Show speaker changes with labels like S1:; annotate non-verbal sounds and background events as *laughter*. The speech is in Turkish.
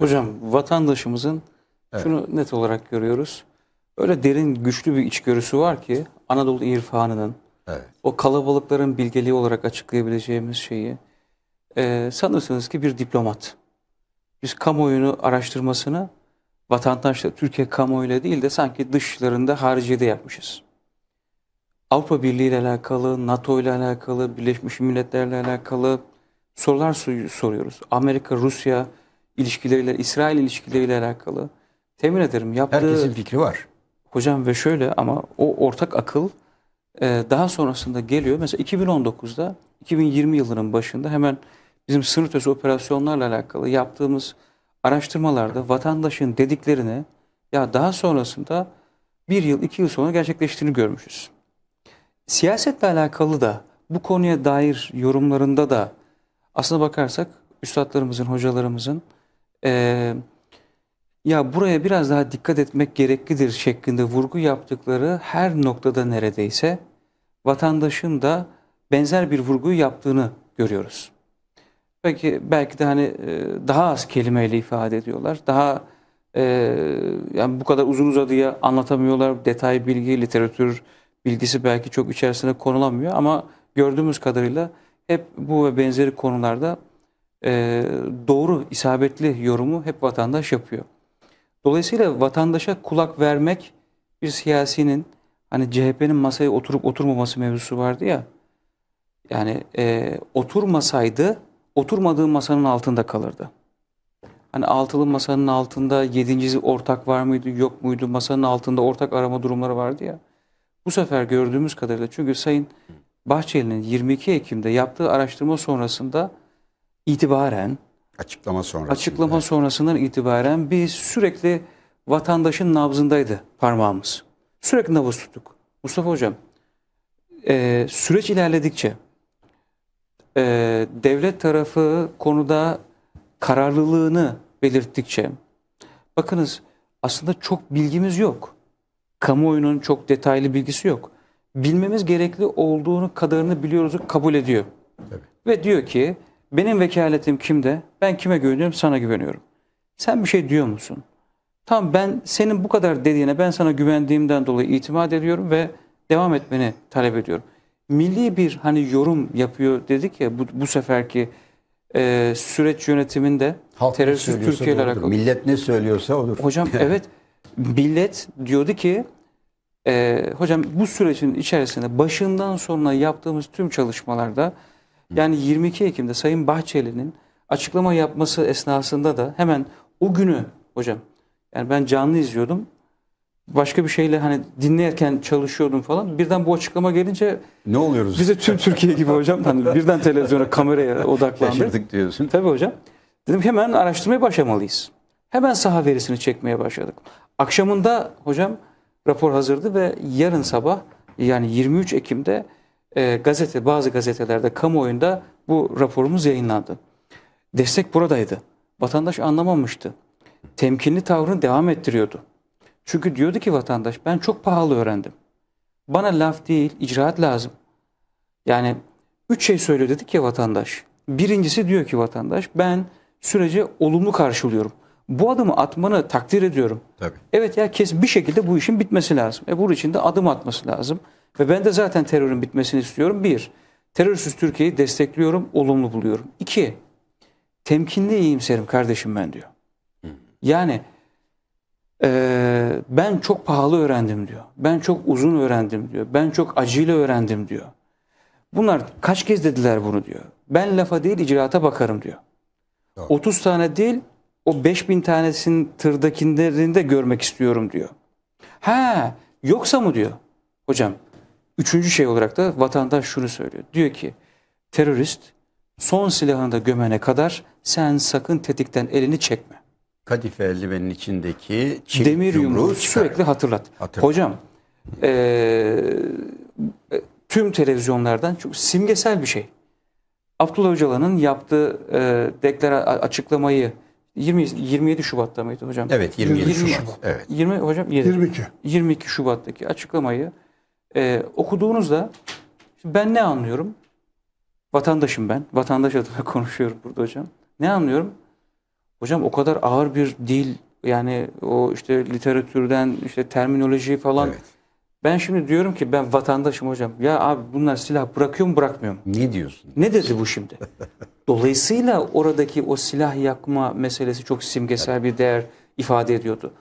S1: Hocam vatandaşımızın
S2: Evet.
S1: şunu net olarak görüyoruz. Öyle derin güçlü bir içgörüsü var ki Anadolu irfanının
S2: Evet.
S1: o kalabalıkların bilgeliği olarak açıklayabileceğimiz şeyi e, sanırsınız ki bir diplomat. Biz kamuoyunu araştırmasını vatandaşla Türkiye kamuoyuyla değil de sanki dışlarında hariciyede yapmışız. Avrupa Birliği ile alakalı, NATO ile alakalı, Birleşmiş Milletler'le alakalı sorular sor- soruyoruz. Amerika, Rusya ilişkileriyle, İsrail ilişkileriyle alakalı. Temin ederim yaptığı...
S2: Herkesin fikri var.
S1: Hocam ve şöyle ama o ortak akıl e, daha sonrasında geliyor. Mesela 2019'da 2020 yılının başında hemen bizim sınır ötesi operasyonlarla alakalı yaptığımız araştırmalarda vatandaşın dediklerini ya daha sonrasında bir yıl iki yıl sonra gerçekleştiğini görmüşüz. Siyasetle alakalı da bu konuya dair yorumlarında da aslına bakarsak üstadlarımızın, hocalarımızın eee ya buraya biraz daha dikkat etmek gereklidir şeklinde vurgu yaptıkları her noktada neredeyse vatandaşın da benzer bir vurguyu yaptığını görüyoruz. Peki belki de hani e, daha az kelimeyle ifade ediyorlar. Daha e, yani bu kadar uzun uzadıya anlatamıyorlar. Detay bilgi, literatür bilgisi belki çok içerisine konulamıyor ama gördüğümüz kadarıyla hep bu ve benzeri konularda e, doğru, isabetli yorumu hep vatandaş yapıyor. Dolayısıyla vatandaşa kulak vermek bir siyasinin hani CHP'nin masaya oturup oturmaması mevzusu vardı ya. Yani e, oturmasaydı oturmadığı masanın altında kalırdı. Hani altılı masanın altında yedincisi ortak var mıydı yok muydu masanın altında ortak arama durumları vardı ya. Bu sefer gördüğümüz kadarıyla çünkü Sayın Bahçeli'nin 22 Ekim'de yaptığı araştırma sonrasında itibaren
S2: Açıklama sonrası.
S1: Açıklama sonrasından itibaren biz sürekli vatandaşın nabzındaydı parmağımız. Sürekli nabız tuttuk. Mustafa Hocam, e, süreç ilerledikçe e, devlet tarafı konuda kararlılığını belirttikçe bakınız aslında çok bilgimiz yok. Kamuoyunun çok detaylı bilgisi yok. Bilmemiz gerekli olduğunu kadarını biliyoruz kabul ediyor.
S2: Tabii.
S1: Ve diyor ki benim vekaletim kimde? Ben kime güveniyorum? Sana güveniyorum. Sen bir şey diyor musun? Tamam ben senin bu kadar dediğine ben sana güvendiğimden dolayı itimat ediyorum ve devam etmeni talep ediyorum. Milli bir hani yorum yapıyor dedik ya bu, bu seferki e, süreç yönetiminde
S2: Halk söylüyorsa
S1: Türkiye ile alakalı.
S2: Millet ne söylüyorsa olur.
S1: Hocam *laughs* evet millet diyordu ki e, hocam bu sürecin içerisinde başından sonuna yaptığımız tüm çalışmalarda yani 22 Ekim'de Sayın Bahçeli'nin açıklama yapması esnasında da hemen o günü hocam yani ben canlı izliyordum. Başka bir şeyle hani dinlerken çalışıyordum falan. Birden bu açıklama gelince
S2: Ne oluyoruz?
S1: biz de tüm Türkiye gibi hocam hani birden televizyona kameraya odaklandık.
S2: Şaşırdık diyorsun.
S1: Tabii hocam. Dedim hemen araştırmaya başlamalıyız. Hemen saha verisini çekmeye başladık. Akşamında hocam rapor hazırdı ve yarın sabah yani 23 Ekim'de e, gazete bazı gazetelerde kamuoyunda bu raporumuz yayınlandı. Destek buradaydı. Vatandaş anlamamıştı. Temkinli tavrını devam ettiriyordu. Çünkü diyordu ki vatandaş ben çok pahalı öğrendim. Bana laf değil icraat lazım. Yani üç şey söylüyor dedik ya vatandaş. Birincisi diyor ki vatandaş ben sürece olumlu karşılıyorum. Bu adımı atmanı takdir ediyorum.
S2: Tabii.
S1: Evet ya kes bir şekilde bu işin bitmesi lazım. E bunun için de adım atması lazım. Ve ben de zaten terörün bitmesini istiyorum. Bir, terörsüz Türkiye'yi destekliyorum, olumlu buluyorum. İki, temkinli iyimserim kardeşim ben diyor. Yani eee, ben çok pahalı öğrendim diyor. Ben çok uzun öğrendim diyor. Ben çok acıyla öğrendim diyor. Bunlar kaç kez dediler bunu diyor. Ben lafa değil icraata bakarım diyor.
S2: Doğru.
S1: 30 tane değil o 5000 tanesinin tırdakilerini de görmek istiyorum diyor. Ha yoksa mı diyor hocam. Üçüncü şey olarak da vatandaş şunu söylüyor. Diyor ki terörist son silahını da gömene kadar sen sakın tetikten elini çekme.
S2: Kadife eldivenin içindeki çift
S1: Demir yumruğu
S2: çıkar.
S1: sürekli hatırlat.
S2: Hatırlat.
S1: Hocam eee, e, tüm televizyonlardan çok simgesel bir şey. Abdullah Öcalan'ın yaptığı e, deklara açıklamayı 20 27 Şubat'ta mıydı hocam?
S2: Evet 27
S1: 20
S2: Şubat. Evet.
S1: 20 hocam 7.
S3: 22.
S1: 22 Şubat'taki açıklamayı e, okuduğunuzda ben ne anlıyorum? Vatandaşım ben. Vatandaş adına *laughs* konuşuyorum burada hocam. Ne anlıyorum? Hocam o kadar ağır bir dil yani o işte literatürden işte terminoloji falan.
S2: Evet.
S1: Ben şimdi diyorum ki ben vatandaşım hocam. Ya abi bunlar silah bırakıyor mu bırakmıyor mu?
S2: Ne diyorsun?
S1: Ne dedi bu şimdi? *laughs* Dolayısıyla oradaki o silah yakma meselesi çok simgesel bir değer ifade ediyordu.